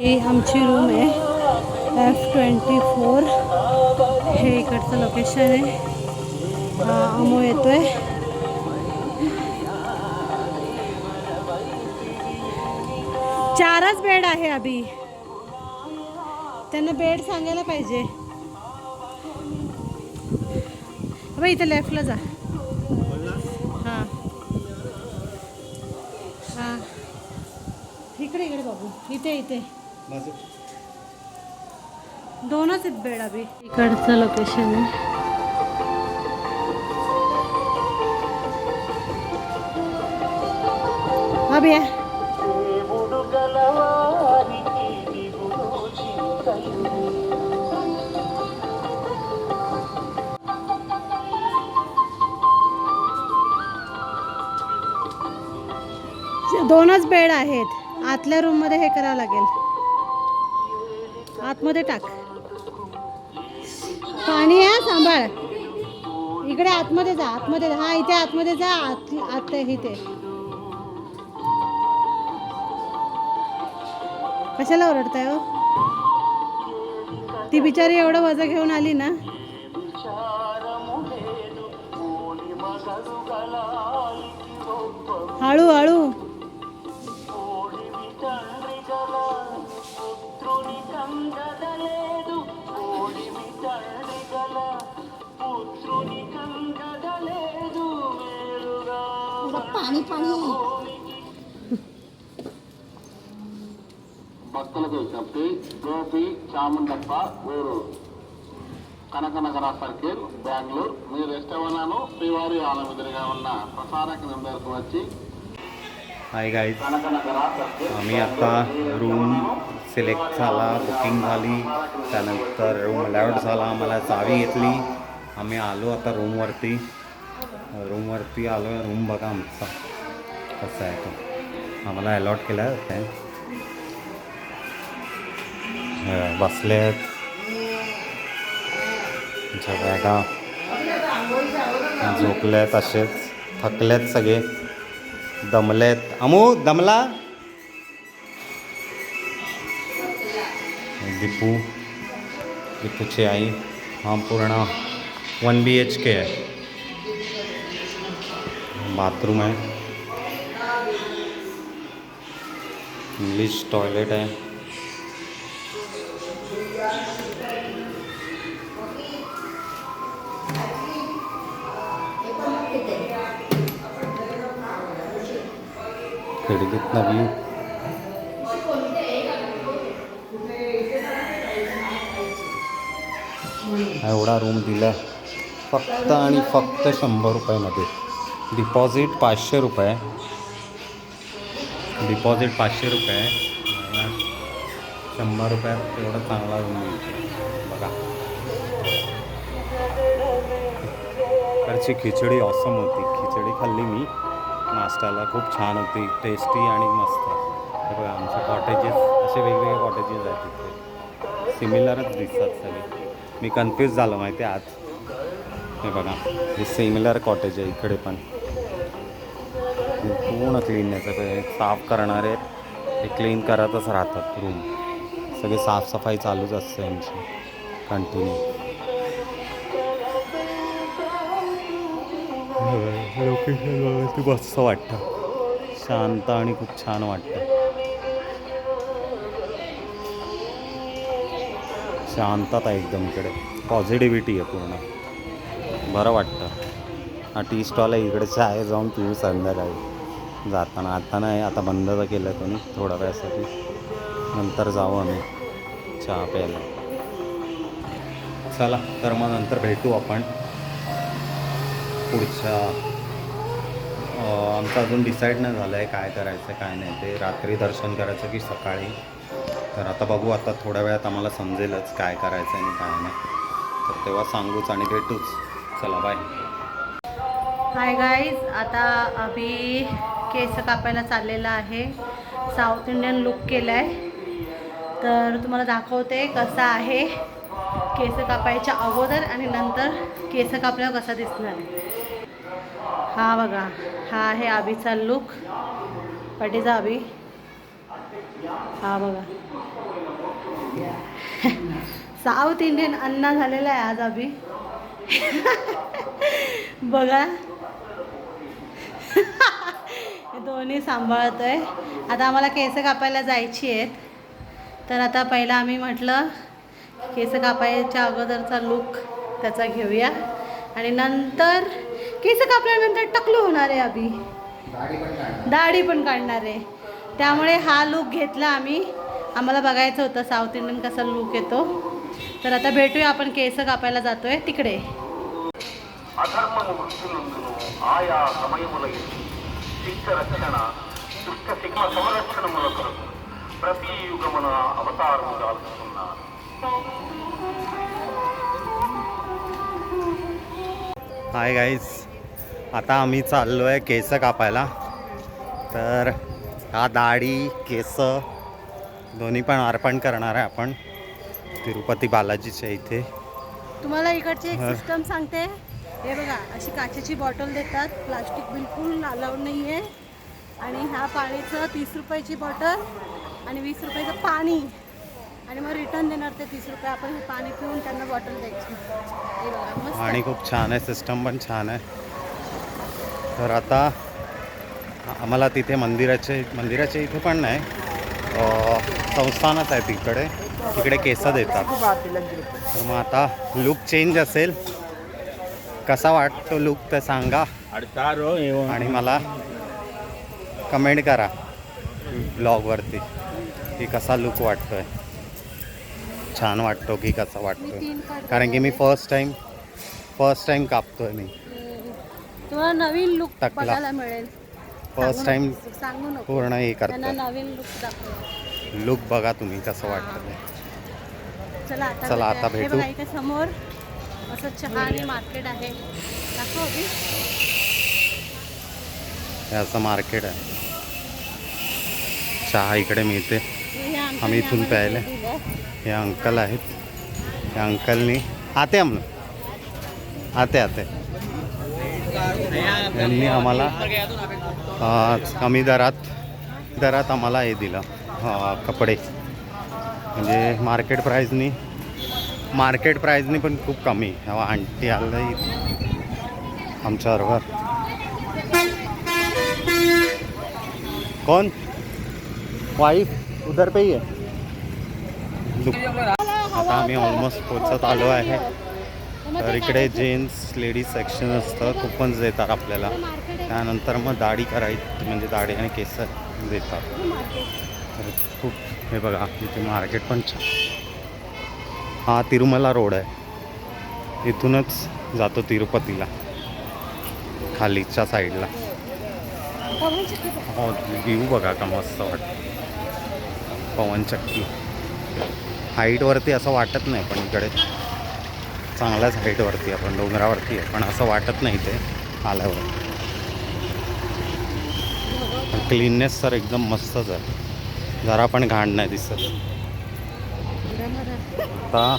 ही आमची रूम आहे. F twenty four हे इकडचं लोकेशन आहे. हा अमो येतोय. चारच बेड आहे अभी. त्यांना बेड सांगायला पाहिजे. बाई इथं लेफ्टला जा. हां. हां. इकडे इकडे बाबू इथे इथे. दोनच आहेत बेड अभि. इकडचं लोकेशन आहे. अभि. दोनच बेड आहेत. आतल्या रूममध्ये हे करावं लागेल. आतमध्ये टाक. पाणी आहे सांभाळ. इकडे आतमध्ये जा आतमध्ये जा. हा इथे आतमध्ये जा आत आत इथे. कशाला ओरडताय हो? ती बिचारी एवढं वजा घेऊन आली ना. हळू हळू. పానీ పానీ భక్తులకు విజ్ఞప్తి గోపి చాముండప్ప ఊరు కనకనగర సర్కిల్ బెంగళూరు మీరు ఎస్టవనాను శ్రీవారి ఆలయం ఎదురుగా ఉన్న ప్రసార కేంద్రం దగ్గరకు వచ్చి हाय गाईज కనకనగర సర్కిల్ आम्ही आता रूम सिलेक्ट झाला बुकिंग झाली त्यानंतर रूम अलॉट झाला आम्हाला चावी घेतली आम्ही आलो आता रूमवरती रूमवरती आलो आहे रूम बघा आमचा. कसा आहे तो. आम्हाला अलॉट केला आहे बसले आहेत आमच्या बॅगा झोपल्यात असेच. थकलेत सगळे. दमलेत. अमू दमला? दीपू. दीपूची आई. हा पूर्ण वन बी एच के आहे. बाथरूम है। इंग्लिश टॉयलेट आहे खिडकीतनं व्यू एवढा रूम दिला। फक्त आणि फक्त शंभर रुपयामध्ये डिपॉझिट पाचशे रुपये. डिपॉझिट पाचशे रुपये. शंभर रुपयात एवढा चांगला रूम मिळतो बघा. इकडची खिचडी ऑसम होती. खिचडी खाल्ली मी. नाश्त्याला खूप छान होती. टेस्टी आणि मस्त. हे बघा आमचे कॉटेजेस असे वेगवेगळे कॉटेजेस आहेत तिथे. सिमिलरच दिसतात सगळे. मी कन्फ्यूज झालो माहिती आहे आज? हे बघा हे सिमिलर कॉटेज आहे इकडे पण. पूर्ण क्लीन आहे. साफ करणारे हे क्लीन करतच राहतात रूम सगळे साफसफाई चालूच असते यांची कंटिन्यू लोकेशन ते मस्त वाटतं. शांत आणि खूप छान वाटतं. शांतता एकदम इकडे. पॉझिटिव्हिटी आहे पूर्ण. बरं वाटतं. हा टी स्टॉल आहे इकडे चाय जाऊन पिऊ संध्याकाळी. जाताना आता नाही आता बंद तर केलं त्यांनी थोड्या वेळासाठी. नंतर जाऊ आम्ही चहा प्यायला. चला तर मग नंतर भेटू आपण. पुढच्या आमचं अजून डिसाईड नाही झालं आहे काय करायचं काय नाही. ते रात्री दर्शन करायचं की सकाळी. तर आता बघू आता थोड्या वेळात आम्हाला समजेलच काय करायचं आणि काय नाही. तर तेव्हा सांगूच आणि भेटूच. चला बाय हाय गाईज आता आम्ही केस कापायला चाललेला आहे. साऊथ इंडियन लुक केला आहे तर तुम्हाला दाखवते कसा आहे केस कापायच्या अगोदर आणि नंतर केस कापल्यावर कसा दिसणार हा बघा हा आहे अभिचा लुक पाठीचा आबी हा बघा. साऊथ इंडियन अन्ना झालेला आहे आज आबी बघा. हे दोन्ही सांभाळतोय. आता आम्हाला केस कापायला जायची आहेत. तर आता पहिला आम्ही म्हटलं केस कापायच्या अगोदरचा लुक त्याचा घेऊया. आणि नंतर केस कापल्यानंतर टकलू होणार आहे अभि दाढी पण काढणार. आहे. त्यामुळे हा लुक घेतला आम्ही. आम्हाला बघायचं होतं साऊथ इंडियन कसा लुक येतो. तर आता भेटूया आपण केस कापायला जातोय. तिकडे. हाय गाईज आता आम्ही चाललो आहे केस कापायला. तर हा दाढी केस दोन्ही पण अर्पण करणार आहे आपण. तिरुपती बालाजीच्या इथे. तुम्हाला इकडची एक. सिस्टम सांगते. हे बघा अशी काचेची बॉटल देतात. प्लास्टिक बिलकुल अलाउड नाही आहे आणि ह्या पाणीचं तीस रुपयाची बॉटल आणि वीस रुपयाचं पाणी. आणि मग रिटर्न देणार ते तीस रुपये. आपण हे पाणी पिऊन त्यांना बॉटल द्यायची. हे बघा मस्त. आणि खूप छान आहे. सिस्टम पण छान आहे. तर आता आम्हाला तिथे मंदिराचे मंदिराच्या इथे पण नाही. संस्थानच आहे तिकडे. तिकडे केस देतात. तर मग आता लुक चेंज असेल. कसा वाटतो लुक तर सांगा. आणि मला कमेंट करा ब्लॉगवरती की कसा लुक वाटतोय. छान वाटतो की कसा काढते. कारण की मी फर्स्ट टाइम फर्स्ट टाइम कापतोय मी. तुम्हाला नवीन लुक टाकला. बघायला मिळेल. फर्स्ट टाइम नको. पूर्ण हे करतोय. नवीन लुक लुक बघा तुम्ही कसं वाटतं. चला आता चला, आता भेटूया. भेटू. बघा इथे समोर असं चहा आणि मार्केट आहे. दाखव अभि. हे असं मार्केट आहे. चहा इकडे मिळते. आम्ही इथून प्यायला. हे. अंकल आहेत. त्या अंकलनी. आते हम आते आते. यांनी आम्हाला कमी दरात दरात आम्हाला हे दिलं. कपडे. म्हणजे मार्केट प्राईजनी मार्केट प्राईजनी पण खूप कमी. हवा आणटी आलं आमच्याबरोबर कोण? वाईफ उधर पे ही है. आता आम्ही ऑलमोस्ट पोचत आलो आहे. तर इकडे जेंट्स लेडीज सेक्शन असतं. कुपन्स देतात आपल्याला. त्यानंतर मग दाढी करायची म्हणजे दाढी आणि केस देतात. तर खूप हे बघा इथे मार्केट पण छान. हा तिरुमला रोड आहे. इथूनच जातो तिरुपतीला. खालीच्या साईडला. हो व्ह्यू बघा का मस्त वाटतं. पवनचक्की हाईटवरती असं वाटत नाही पण इकडे. चांगल्याच हाईटवरती आपण डोंगरावरती आहे पण असं वाटत नाही ते आल्यावर. क्लीननेस तर एकदम मस्तच आहे. जरा पण घाण नाही दिसत. आता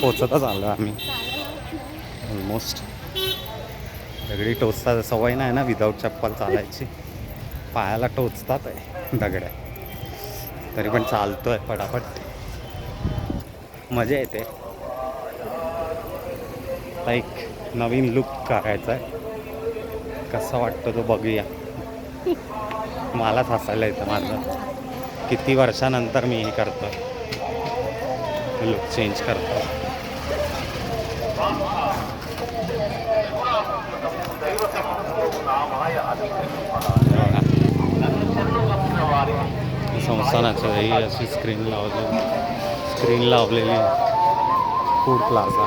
पोचतच आलो आम्ही. ऑलमोस्ट दगडी टोचतात सवय नाही ना विदाऊट चप्पल चालायची. पायाला टोचतात आहे दगड्या. तरी पण चालतोय पटापट. मजा येते. एक नवीन लुक करायचा आहे कसा वाटतो तो बघूया. मलाच हसायला येतं माझं. किती वर्षानंतर मी हे करतो लुक चेंज करतो संस्थानाचं ही अशी स्क्रीन लावली. स्क्रीन लावलेली. फूड प्लाझा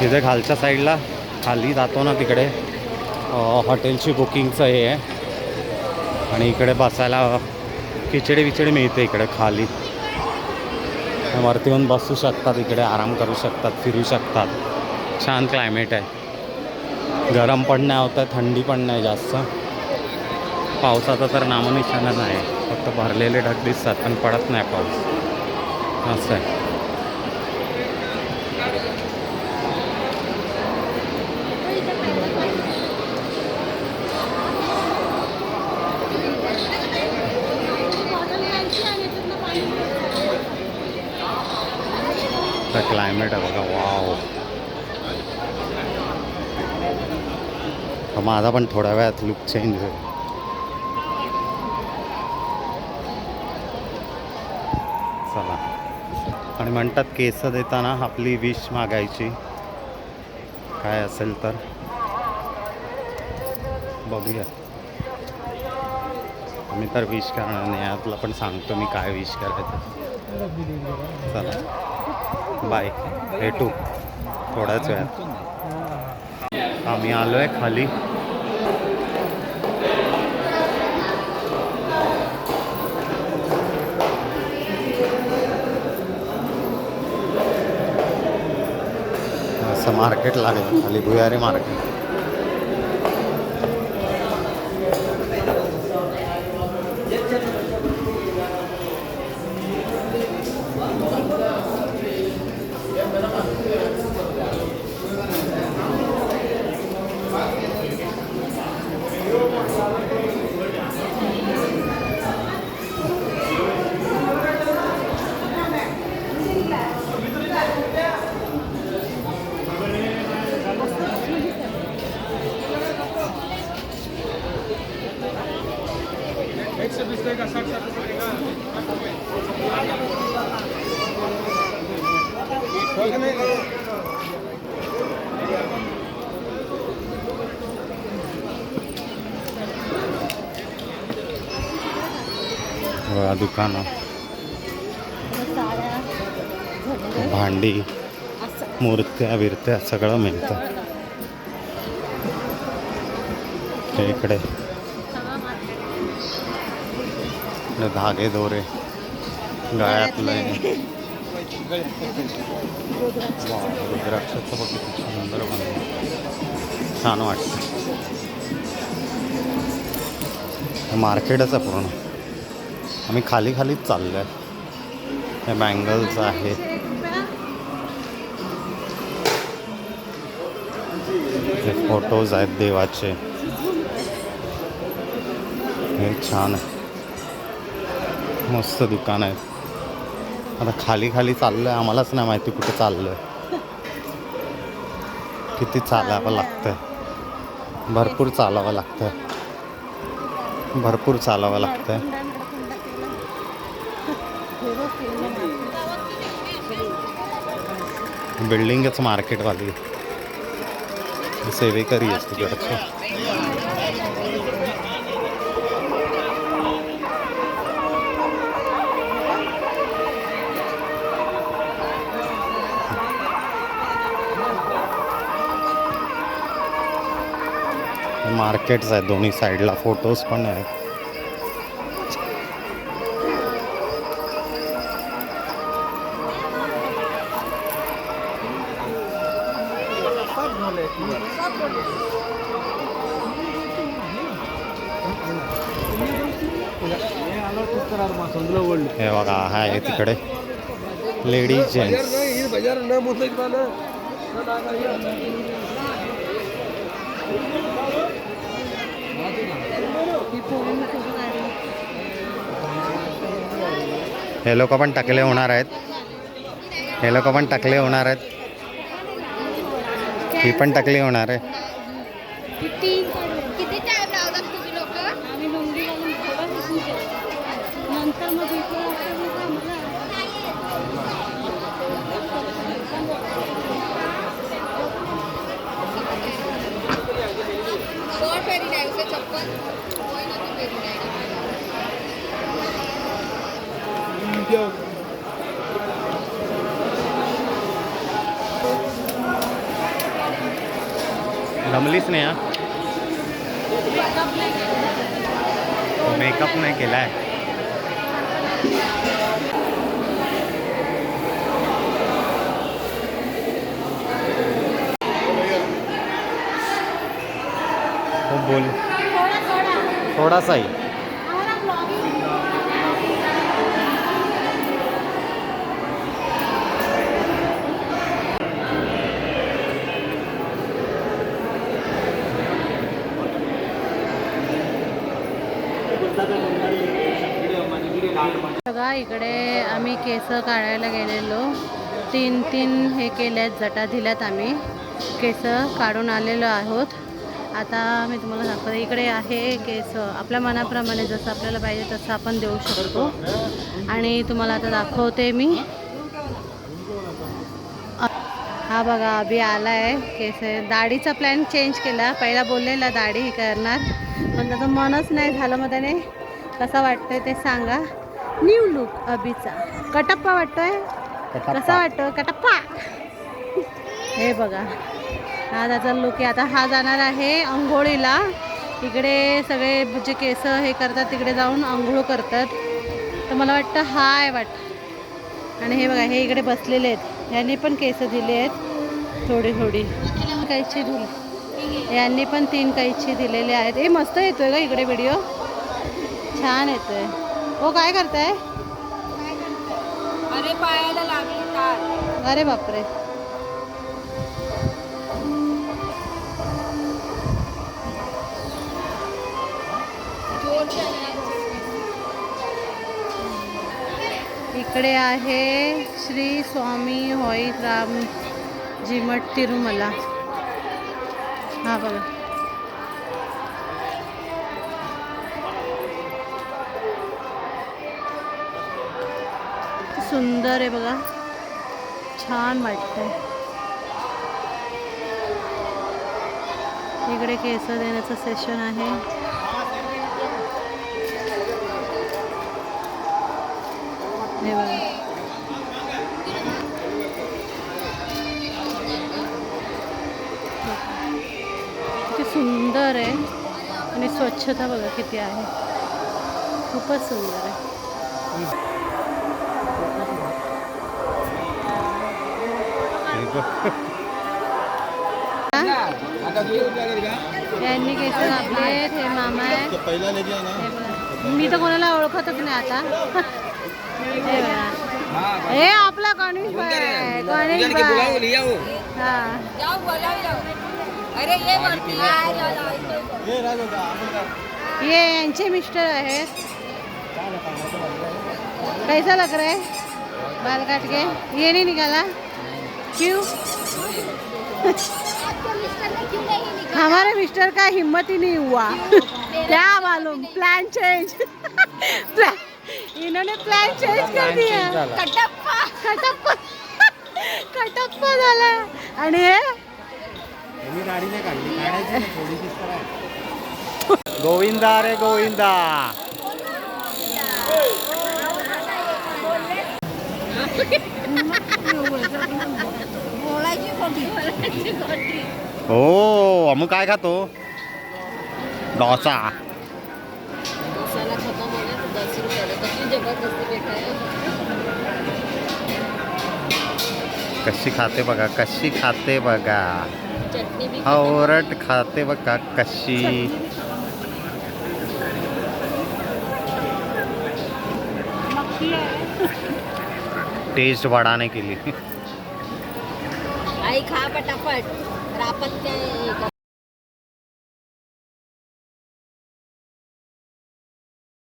तिथे खालच्या साईडला खाली जातो ना तिकडे. हॉटेलची बुकिंगचं हे आहे. आणि इकडे बसायला खिचडी विचडी मिळते इकडे खाली. वरती येऊन बसू शकतात इकडे आराम करू शकतात फिरू शकतात. छान क्लायमेट आहे. गरम पण नाही होतं थंडी पण नाही जास्त. पावसाचं तर नामनिशाणा नाही. फक्त भरलेले ढग दिसतात पण पडत नाही पाऊस. असं आहे. क्लायमेट आहे बघा वाव तर माझा पण थोड्या वेळात लुक चेंज होईल चला. आणि म्हणतात केस देताना आपली विश मागायची. काय असेल तर. बघूया. मी तर विश करणार नाही यातला पण सांगतो मी काय विश करायचं. चला. बाय भेटू थोड्याच वेळात. आम्ही आलो आहे खाली. असं मार्केट लागेल. खाली भुयारी मार्केट बघा दुकानं. भांडी मूर्त्या बिरत्या सगळं मिळतं. इकडे. धागे दोरे. गळ्यातले. वा, रुद्राक्षाचं बघ किती सुंदर छान वाटतं. मार्केटच आहे पूर्ण. आम्ही खाली खालीच चाललो आहे हे बँगल्स आहेत. हे फोटोज आहेत देवाचे. हे छान आहे. मस्त दुकान आहे. आता खाली खाली चाललं आहे आम्हालाच नाही माहिती कुठे चाललं आहे किती चालावं लागतंय. भरपूर चालावं लागतंय. भरपूर चालावं लागतंय. बिल्डिंगच मार्केटवाली सेवेकरी असते तिकडचे मार्केट्स आहेत दोन्ही साईडला. फोटोज पण आहेत. हे बघा हा आहे तिकडे. लेडीज जेंट्स हे लोक पण टाकले होणार आहेत. हे लोक पण टाकले होणार आहेत. ही पण टाकली होणार आहे. नाही हा मेकअप नाही केला आहे हो बोल. थोडा थोडा थोडासा ही आम्हाला ब्लॉगिंग बघा इकडे आम्ही केस काढायला गेलेलो. तीन तीन हे केल्यात जटा दिल्यात आम्ही. केस काढून आलेलो आहोत. आता मी तुम्हाला दाखवते इकडे आहे केस. आपल्या मनाप्रमाणे जसं आपल्याला पाहिजे तसं आपण देऊ शकतो. आणि तुम्हाला आता दाखवते मी. हा बघा अभि आला आहे केस दाढीचा प्लॅन चेंज केला. पहिला बोललेला दाढी हे करणार. पण त्याचं मनच नाही झालं मग त्याने. कसं वाटतंय ते सांगा. New look अभिचा. कटप्पा वाटतोय? कसा वाटतो कटप्पा. हे बघा. हा त्याचा लुक आहे. आता हा जाणार आहे आंघोळीला. इकडे सगळे जे केस हे करतात तिकडे जाऊन आंघोळ करतात. तर मला वाटतं हा आहे वाट. आणि हे बघा हे इकडे बसलेले आहेत. यांनी पण केस दिले आहेत. थोडी थोडी. कैची दिली यांनी पण तीन कैची दिलेले आहेत. हे मस्त येतोय का इकडे व्हिडिओ छान येतोय. हो काय करताय? अरे पायाला लागली तार. अरे बापरे. इकडे आहे श्री स्वामी होई राम जिमट तिरुमला. हा बघा. सुंदर आहे बघा. छान वाटतंय. इकडे केस देण्याचं सेशन आहे. हे बघा. किती सुंदर आहे. आणि स्वच्छता बघा किती आहे. खूपच सुंदर आहे. यांनी केस कापलेत हे मामा आहेत. हे बघा. मी तर कोणाला ओळखतच नाही आता. हे. हे आपला गणेश भाई आहे. गणेश भाई. हा. ये यांचे मिस्टर आहेत. कैसा लग रहा है? बाल काट के? ये नहीं निकाला? क्यों हमारे मिस्टर का हिम्मत ही नहीं हुआ क्या मालूम प्लान चेंज इन्होंने प्लान चेंज कर दिया कटप्पा कटप्पा. कटप्पा झाला. आणि हे. गोविंदा रे गोविंदा. हो मग काय खातो? डोसा. कशी खाते बघा कशी खाते बघा. आवरट खाते. बघा कशी. टेस्ट बढ़ाने के लिए आई खा फटाफट